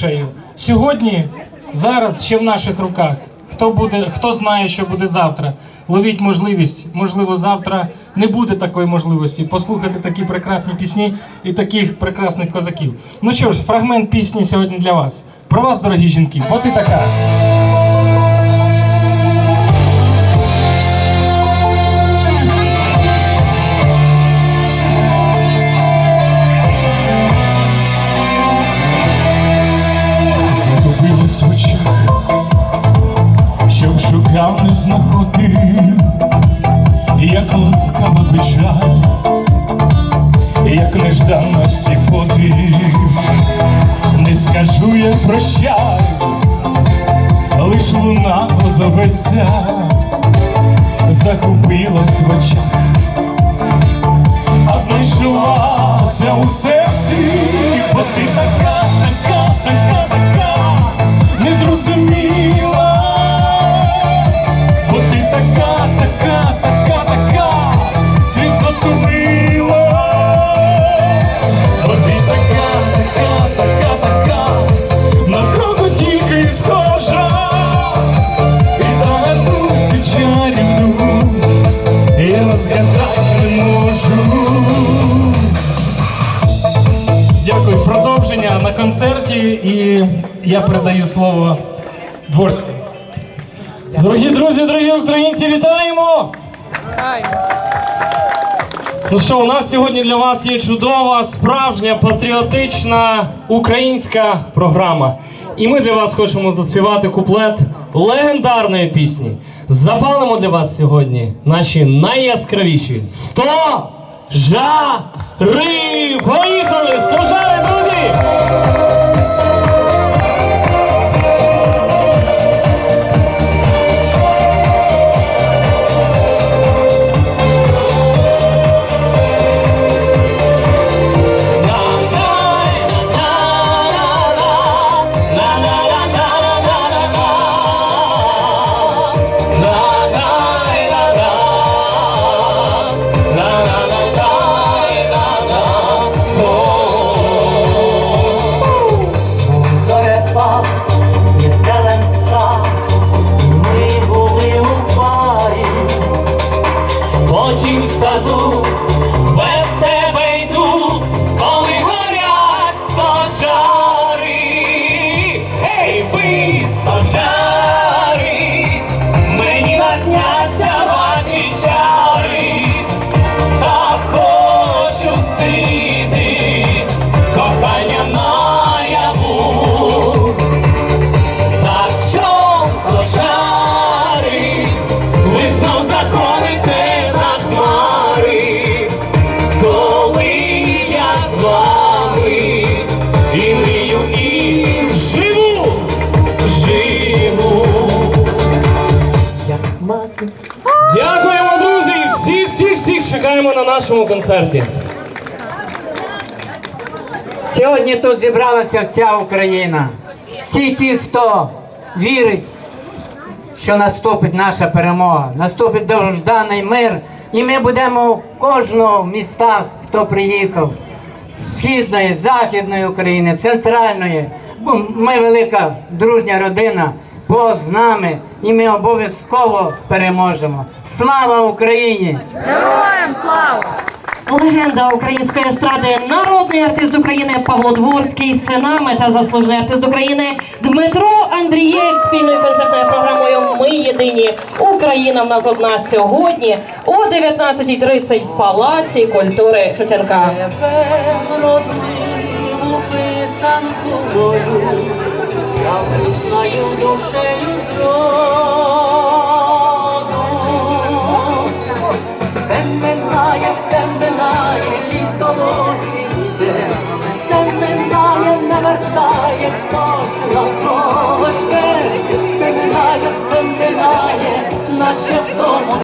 душею. Сьогодні, зараз ще в наших руках. Хто буде, хто знає, що буде завтра. Ловіть можливість. Можливо, завтра не буде такої можливості послухати такі прекрасні пісні і таких прекрасних козаків. Ну що ж, фрагмент пісні сьогодні для вас. Про вас, дорогі жінки, бо ти така. Шукав, не знаходив, як ласкава печаль, як нежданності подив, не скажу я прощай, лиш луна озоветься, загубилась в очах, а знайшлася у серці, бо ти така, на і я передаю слово Дворській. Дорогі друзі, дорогі українці, вітаємо! Ну що, у нас сьогодні для вас є чудова, справжня, патріотична українська програма. І ми для вас хочемо заспівати куплет легендарної пісні. Запалимо для вас сьогодні наші найяскравіші 100 жари! Поїхали! 100 жари, всіх на нашому концерті. Сьогодні тут зібралася вся Україна. Всі ті, хто вірить, що наступить наша перемога, наступить довжданий мир, і ми будемо в кожному містах, хто приїхав, з східної, західної України, центральної. Ми велика дружня родина, Бог з нами, і ми обов'язково переможемо. Слава Україні! Слава! Легенда української естради, народний артист України Павло Дворський, синами та заслужений артист України Дмитро Андрієв спільною концертною програмою Ми єдині. Україна в нас одна сьогодні о 19.30 в Палаці культури Шевченка. Я визнаю душею зроду. повертає хтось навколо, синає, синає, наче в тому.